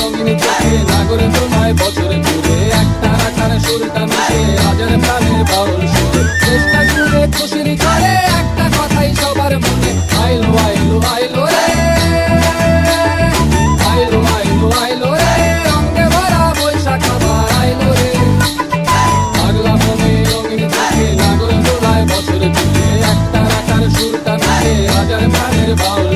রঙিন চোখে নাগরে তোমায় বছরে ঘুরে একটা রাখার সুরটা মিশে হাজার প্রাণে বাউল সুরে। চেষ্টা করে খুশির করে একটা কথাই সবার মনে, আইলো আইলো আইলো রে। আইলো আইলো আইলো রে, রঙে ভরা বৈশাখ আবার আইলো রে। পাগলা মনে রঙিন চোখে নাগরে তোমায় বছরে ঘুরে একটা রাখার সুরটা মিশে হাজার প্রাণের বাউল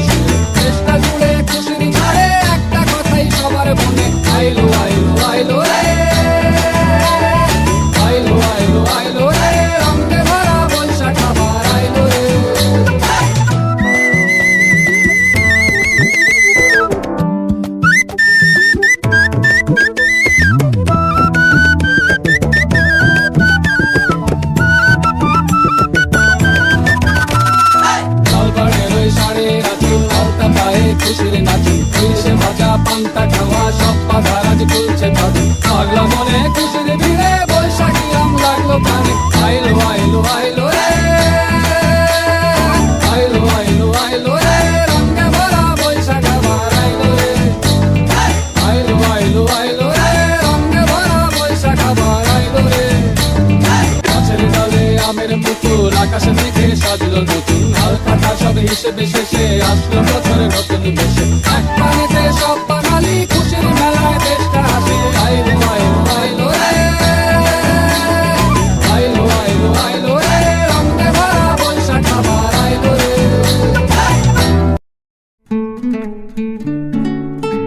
খুশির নাচি ইলিশ ভাজা পান্তা খাওয়া সব পাধারাজ তুলছে ভাজি পাগলা মনে খুশির দেশে সে আসলো বছরে নতুন দেশে এক পানিতে সব